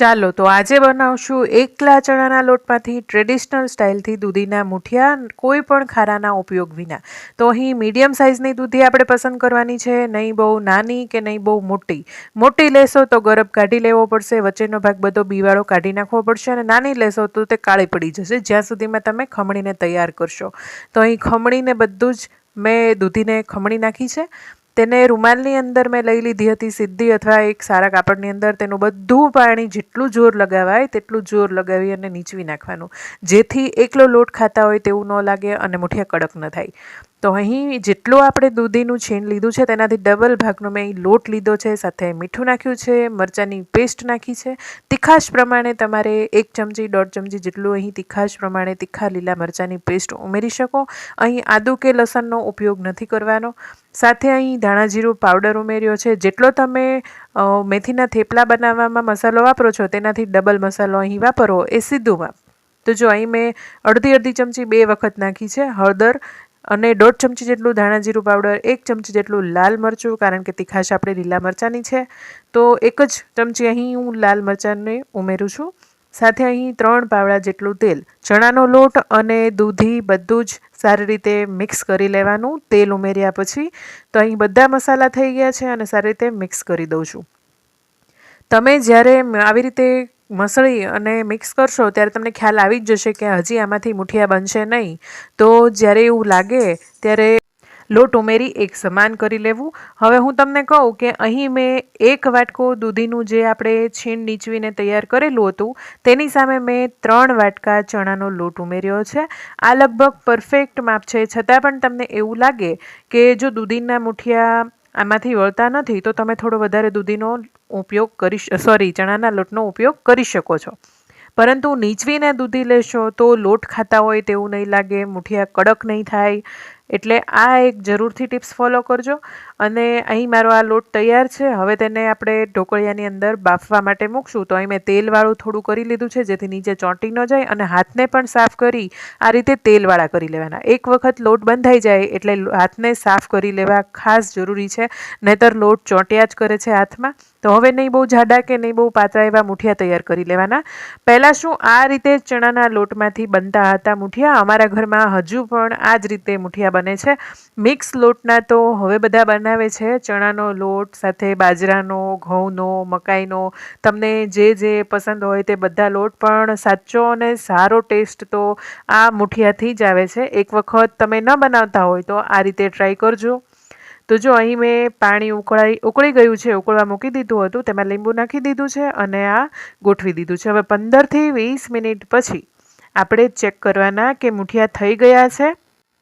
ચાલો તો આજે બનાવશું એકલા ચણાના લોટમાંથી ટ્રેડિશનલ સ્ટાઇલથી દૂધીના મુઠિયા, કોઈ પણ ખારાના ઉપયોગ વિના. તો અહીં મીડિયમ સાઇઝની દૂધી આપણે પસંદ કરવાની છે, નહીં બહુ નાની કે નહીં બહુ મોટી. મોટી લેશો તો ગરબ કાઢી લેવો પડશે, વચ્ચેનો ભાગ બધો બીવાળો કાઢી નાખવો પડશે અને નાની લેશો તો તે કાળી પડી જશે, જ્યાં સુધીમાં તમે ખમણીને તૈયાર કરશો. તો અહીં ખમણીને બધું જ મેં દૂધીને ખમણી નાખી છે. તેને રૂમાલની અંદર મેં લઈ લીધી હતી સીધી અથવા એક સારા કાપડની અંદર. તેનું બધું પાણી જેટલું જોર લગાવાય તેટલું જોર લગાવી અને નીચવી નાખવાનું. જેથી એકલો લોટ ખાતા હોય તેવું ન લાગે અને મુઠિયા કડક ન થાય. તો અહીં જેટલું આપણે દૂધીનું છીણ લીધું છે, તેનાથી ડબલ ભાગનો મેં લોટ લીધો છે, સાથે મીઠું નાખ્યું છે, મરચાંની પેસ્ટ નાખી છે. તીખાશ પ્રમાણે તમારે એક ચમચી, દોઢ ચમચી જેટલું અહીં તીખાશ પ્રમાણે તીખા લીલા મરચાંની પેસ્ટ ઉમેરી શકો. અહીં આદુ કે લસણનો ઉપયોગ નથી કરવાનો. સાથે અહીં ધાણા જીરું પાવડર ઉમેર્યો છે. જેટલો તમે મેથીના થેપલા બનાવવામાં મસાલો વાપરો છો, તેનાથી ડબલ મસાલો અહીં વાપરો, એ સીધું તો જો અહીં મેં અડધી અડધી ચમચી બે વખત નાખી છે, હળદર અને દોઢ ચમચી જેટલું ધાણા જીરું પાવડર, એક ચમચી જેટલું લાલ મરચું, કારણ કે તીખાશ આપણે લીલા મરચાંની છે. તો એક જ ચમચી અહીં હું લાલ મરચાંને ઉમેરું છું. સાથે અહીં ત્રણ પાવડા જેટલું તેલ. ચણાનો લોટ અને દૂધી બધું જ સારી રીતે મિક્સ કરી લેવાનું. તેલ ઉમેર્યા પછી તો અહીં બધા મસાલા થઈ ગયા છે અને સારી રીતે મિક્સ કરી દઉં છું. તમે જ્યારે આવી રીતે મસળી અને મિક્સ કરશો ત્યારે તમને ખ્યાલ આવી જ જશે કે હજી આમાંથી મુઠિયા બનશે નહીં. તો જ્યારે એવું લાગે ત્યારે લોટ ઉમેરી એક સમાન કરી લેવું. હવે હું તમને કહું કે અહીં મેં એક વાટકો દૂધીનું જે આપણે છીણ નીચવીને તૈયાર કરેલું હતું, તેની સામે મેં ત્રણ વાટકા ચણાનો લોટ ઉમેર્યો છે. આ લગભગ પરફેક્ટ માપ છે. છતાં પણ તમને એવું લાગે કે જો દૂધીના મુઠિયા આમાંથી વળતા નથી, તો તમે થોડો વધારે દૂધીનો ઉપયોગ કરી સોરી ચણાના લોટનો ઉપયોગ કરી શકો છો. પરંતુ નીચવીને દૂધી લેશો તો લોટ ખાતા હોય તેવું નહીં લાગે, મુઠિયા કડક નહીં થાય એટલે આ એક જરૂરથી ટિપ્સ ફોલો કરજો. અને અહીં મારો આ લોટ તૈયાર છે. હવે તેને આપણે ઢોકળિયાની અંદર બાફવા માટે મૂકશું. તો અહીં મેં તેલવાળું થોડું કરી લીધું છે, જેથી નીચે ચોંટી ન જાય અને હાથને પણ સાફ કરી આ રીતે તેલવાળા કરી લેવાના. એક વખત લોટ બંધાઈ જાય એટલે હાથને સાફ કરી લેવા ખાસ જરૂરી છે. નહીતર લોટ ચોંટ્યા જ કરે છે હાથમાં. તો હવે નહીં બહુ જાડા કે નહીં બહુ પાતળા એવા મુઠિયા તૈયાર કરી લેવાના. પહેલાં શું આ રીતે ચણાના લોટમાંથી બનતા હતા મુઠિયા? અમારા ઘરમાં હજુ પણ આ જ રીતે મુઠિયા બને છે. મિક્સ લોટના તો હવે બધા બનાવે છે. ચણાનો લોટ સાથે બાજરાનો, ઘઉંનો, મકાઈનો, તમને જે જે પસંદ હોય તે બધા લોટ, પણ સાચો અને સારો ટેસ્ટ તો આ મુઠિયાથી જ આવે છે. એક વખત તમે ન બનાવતા હોય તો આ રીતે ટ્રાય કરજો. તો જો અહીં મેં પાણી ઉકળાઈ, ઉકળી ગયું છે, ઉકળવા મૂકી દીધું હતું, તેમાં લીંબુ નાખી દીધું છે અને આ ગોઠવી દીધું છે. હવે પંદરથી વીસ મિનિટ પછી આપણે ચેક કરવાના કે મુઠિયા થઈ ગયા છે.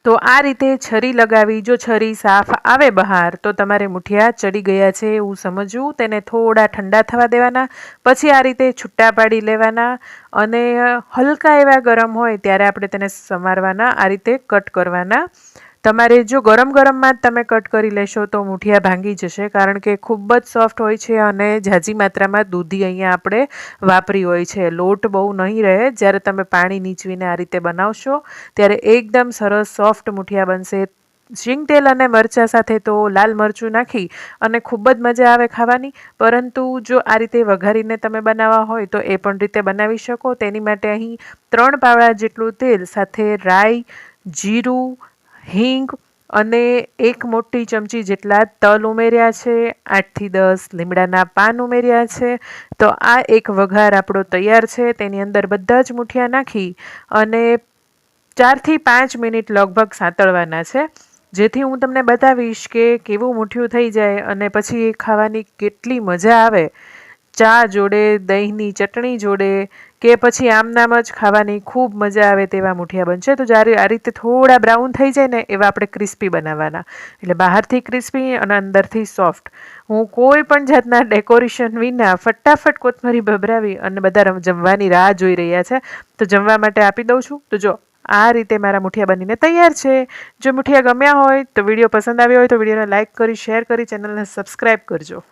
તો આ રીતે છરી લગાવી, જો છરી સાફ આવે બહાર, તો તમારે મુઠિયા ચડી ગયા છે એવું સમજવું. તેને થોડા ઠંડા થવા દેવાના, પછી આ રીતે છૂટા પાડી લેવાના અને હલકા એવા ગરમ હોય ત્યારે આપણે તેને સમારવાના, આ રીતે કટ કરવાના. તમારે જો ગરમ ગરમમાં જ તમે કટ કરી લેશો તો મુઠિયા ભાંગી જશે, કારણ કે ખૂબ જ સોફ્ટ હોય છે અને ઝાઝી માત્રામાં દૂધી અહીંયા આપણે વાપરી હોય છે. લોટ બહુ નહીં રહે. જ્યારે તમે પાણી નીચવીને આ રીતે બનાવશો, ત્યારે એકદમ સરસ સોફ્ટ મુઠિયા બનશે. શીંગ તેલ અને મરચાં સાથે તો લાલ મરચું નાખી અને ખૂબ જ મજા આવે ખાવાની. પરંતુ જો આ રીતે વઘારીને તમે બનાવવા હોય તો એ પણ રીતે બનાવી શકો. તેની માટે અહીં ત્રણ પાવડા જેટલું તેલ, સાથે રાઈ, જીરું હિંગ અને એક મોટી ચમચી જેટલા તલ ઉમેર્યા છે, આઠથી દસ લીમડાના પાન ઉમેર્યા છે. તો આ એક વઘાર આપણો તૈયાર છે, તેની અંદર બધા જ મુઠિયા નાખી અને ચારથી પાંચ મિનિટ લગભગ સાંતળવાના છે. જેથી હું તમને બતાવીશ કે કેવું મુઠિયું થઈ જાય અને પછી એ ખાવાની કેટલી મજા આવે. ચા જોડે, દહીંની ચટણી જોડે કે પછી આમનામ જ ખાવાની ખૂબ મજા આવે તેવા મુઠિયા બનશે. તો જ્યારે આ રીતે થોડા બ્રાઉન થઈ જાય ને એવા આપણે ક્રિસ્પી બનાવવાના. એટલે બહારથી ક્રિસ્પી અને અંદરથી સોફ્ટ. હું કોઈ પણ જાતના ડેકોરેશન વિના ફટાફટ કોથમરી ભભરાવી અને બધા જમવાની રાહ જોઈ રહ્યા છે. તો જમવા માટે આપી દઉં છું. તો જો, આ રીતે મારા મુઠિયા બનીને તૈયાર છે. જો મુઠિયા ગમ્યા હોય, તો વીડિયો પસંદ આવ્યો હોય તો વિડીયોને લાઇક કરી, શેર કરી, ચેનલને સબસ્ક્રાઈબ કરજો.